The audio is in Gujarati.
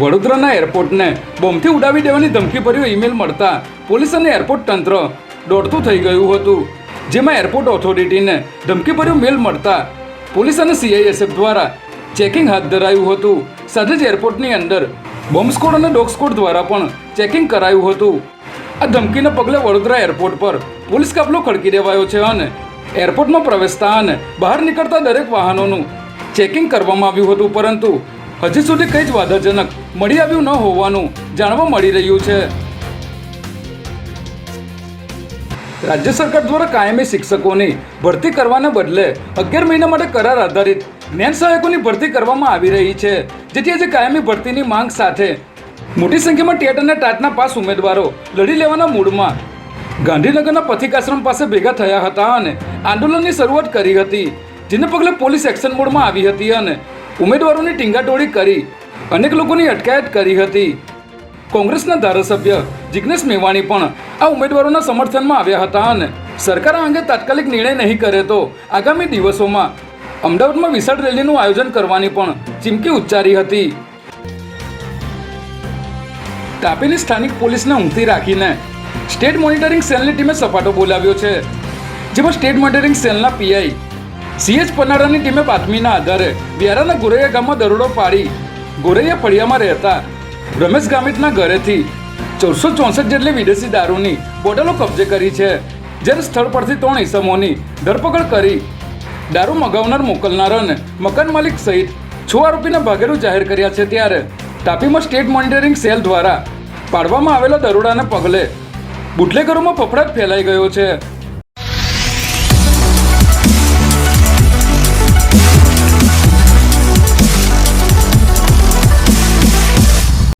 વડોદરાના એરપોર્ટને બોમ્બથી ઉડાવી દેવાની ધમકી ભર્યો ઈમેલ મળતા પોલીસ અને એરપોર્ટ તંત્ર દોડતું થઈ ગયું હતું, જેમાં એરપોર્ટ ઓથોરિટીને ધમકી ભર્યો મેલ મળતા પોલીસ અને સીઆઈએસએફ દ્વારા ચેકિંગ હાથ ધરાયું હતું. સાથે જ એરપોર્ટની અંદર બોમ્બ સ્કોડ અને ડોગ સ્કોડ દ્વારા પણ ચેકિંગ કરાયું હતું. આ ધમકીને પગલે વડોદરા એરપોર્ટ પર પોલીસ કાફલો ખડકી દેવાયો છે અને એરપોર્ટમાં પ્રવેશતા અને બહાર નીકળતા દરેક વાહનોનું ચેકિંગ કરવામાં આવ્યું હતું, પરંતુ હજી સુધી કંઈ જ વાધાજનક મળી આવ્યું ન હોવાનું જાણવા મળી રહ્યું છે. રાજ્ય સરકાર દ્વારા કાયમી શિક્ષકોની ભરતી કરવાને બદલે અગિયાર મહિના માટે કરાર આધારિત જ્ઞાન સહાયકોની ભરતી કરવામાં આવી રહી છે, જેથી આજે કાયમી ભરતીની માંગ સાથે મોટી સંખ્યામાં ટેટ અને ટાટના પાસ ઉમેદવારો લડી લેવાના મૂડમાં ગાંધીનગરના પથિક આશ્રમ પાસે ભેગા થયા હતા અને આંદોલનની શરૂઆત કરી હતી, જેને પગલે પોલીસ એક્શન મોડમાં આવી હતી અને ઉમેદવારોની ટીંગાટોળી કરી, અનેક લોકોની અટકાયત કરી હતી. કોંગ્રેસના ધારાસભ્ય જિગ્નેશ મેવાણી પણ આ ઉમેદવારોના સમર્થનમાં આવ્યા હતા અને સરકાર આ અંગે તાત્કાલિક નિર્ણય નહીં કરે તો આગામી દિવસોમાં અમદાવાદમાં વિશાળ રેલીનું આયોજન કરવાની પણ ચીમકી ઉચ્ચારી હતી. તાપીની સ્થાનિક પોલીસને ઊંઘતી રાખીને સ્ટેટ મોનિટરિંગ સેલની ટીમે સપાટો બોલાવ્યો છે, જેમાં સ્ટેટ મોનિટરિંગ સેલના પીઆઈ સીએચ પનારાની ટીમે બાતમીના આધારે વ્યારાના ગોરૈયા ગામમાં દરોડો પાડી ગોરૈયા ફળિયામાં રહેતા રમેશ ગામિતના ઘરેથી ચૌદસો ચોસઠ જેટલી વિદેશી દારૂની બોટલો કબજે કરી છે. જ્યારે સ્થળ પરથી ત્રણ ઇસમોની ધરપકડ કરી દારૂ મગાવનાર મોકલનાર અને મકાન માલિક સહિત છ આરોપીને ભાગેડું જાહેર કર્યા છે ત્યારે તાપીમાં સ્ટેટ મોનિટરિંગ સેલ દ્વારા પાડવામાં આવેલા દરોડાને પગલે બુટલેગરોમાં ફફડાટ ફેલાઈ ગયો છે.